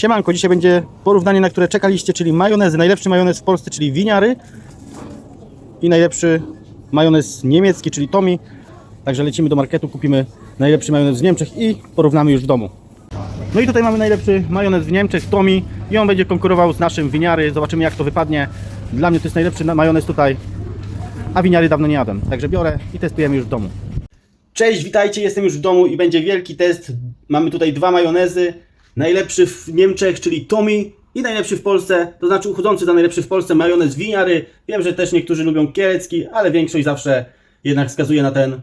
Siemanko, dzisiaj będzie porównanie, na które czekaliście, czyli majonezy. Najlepszy majonez w Polsce, czyli winiary i najlepszy majonez niemiecki, czyli Tomi. Także lecimy do marketu, kupimy najlepszy majonez w Niemczech i porównamy już w domu. No i tutaj mamy najlepszy majonez w Niemczech, Tomi i on będzie konkurował z naszym winiary. Zobaczymy jak to wypadnie. Dla mnie to jest najlepszy na- majonez tutaj, a winiary dawno nie jadłem. Także biorę i testujemy już w domu. Cześć, witajcie, jestem już w domu i będzie wielki test. Mamy tutaj dwa majonezy. Najlepszy w Niemczech, czyli Tomi i najlepszy w Polsce, to znaczy uchodzący za najlepszy w Polsce majonez winiary. Wiem, że też niektórzy lubią kielecki, ale większość zawsze jednak wskazuje na ten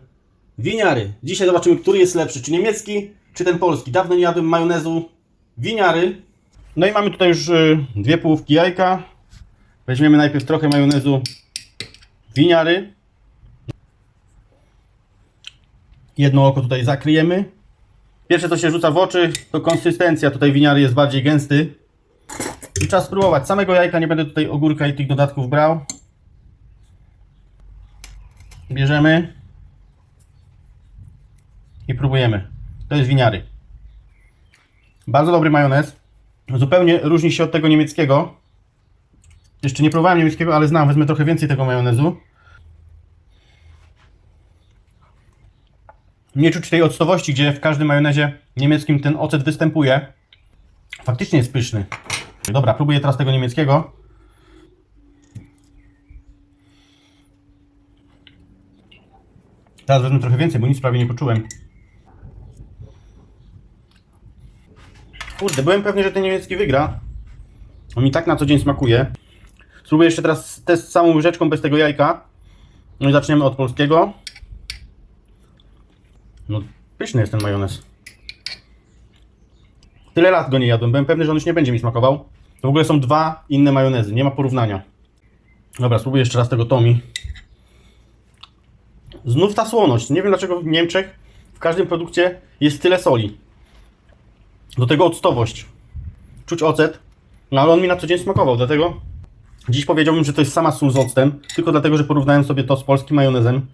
winiary. Dzisiaj zobaczymy, który jest lepszy, czy niemiecki, czy ten polski. Dawno nie jadłem majonezu winiary. No i mamy tutaj już y, dwie połówki jajka. Weźmiemy najpierw trochę majonezu winiary. Jedno oko tutaj zakryjemy. Pierwsze co się rzuca w oczy to konsystencja. Tutaj winiary jest bardziej gęsty. I czas spróbować. Samego jajka nie będę tutaj ogórka i tych dodatków brał. Bierzemy. I próbujemy. To jest winiary. Bardzo dobry majonez. Zupełnie różni się od tego niemieckiego. Jeszcze nie próbowałem niemieckiego, ale znam. Wezmę trochę więcej tego majonezu. Nie czuć tej octowości, gdzie w każdym majonezie niemieckim ten ocet występuje. Faktycznie jest pyszny. Dobra, próbuję teraz tego niemieckiego. Teraz wezmę trochę więcej, bo nic prawie nie poczułem. Kurde, byłem pewny, że ten niemiecki wygra. On mi tak na co dzień smakuje. Spróbuję jeszcze teraz test z całą łyżeczką bez tego jajka. No i zaczniemy od polskiego. No, pyszny jest ten majonez. Tyle lat go nie jadłem, byłem pewny, że on już nie będzie mi smakował. To w ogóle są dwa inne majonezy, nie ma porównania. Dobra, spróbuję jeszcze raz tego Tomi. Znów ta słoność. Nie wiem dlaczego w Niemczech w każdym produkcie jest tyle soli. Do tego octowość. Czuć ocet, no ale on mi na co dzień smakował, dlatego dziś powiedziałbym, że to jest sama sól z octem, tylko dlatego, że porównałem sobie to z polskim majonezem.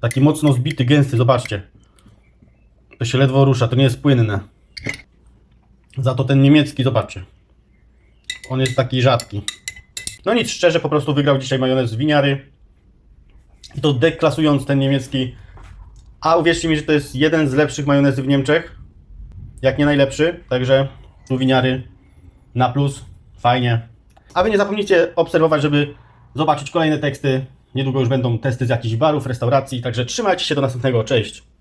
Taki mocno zbity, gęsty, zobaczcie. To się ledwo rusza, to nie jest płynne. Za to ten niemiecki, zobaczcie. On jest taki rzadki. No nic, szczerze, po prostu wygrał dzisiaj majonez z winiary. I to deklasując ten niemiecki. A uwierzcie mi, że to jest jeden z lepszych majonezów w Niemczech. Jak nie najlepszy. Także tu winiary na plus. Fajnie. A wy nie zapomnijcie obserwować, żeby zobaczyć kolejne teksty. Niedługo już będą testy z jakichś barów, restauracji. Także trzymajcie się do następnego. Cześć.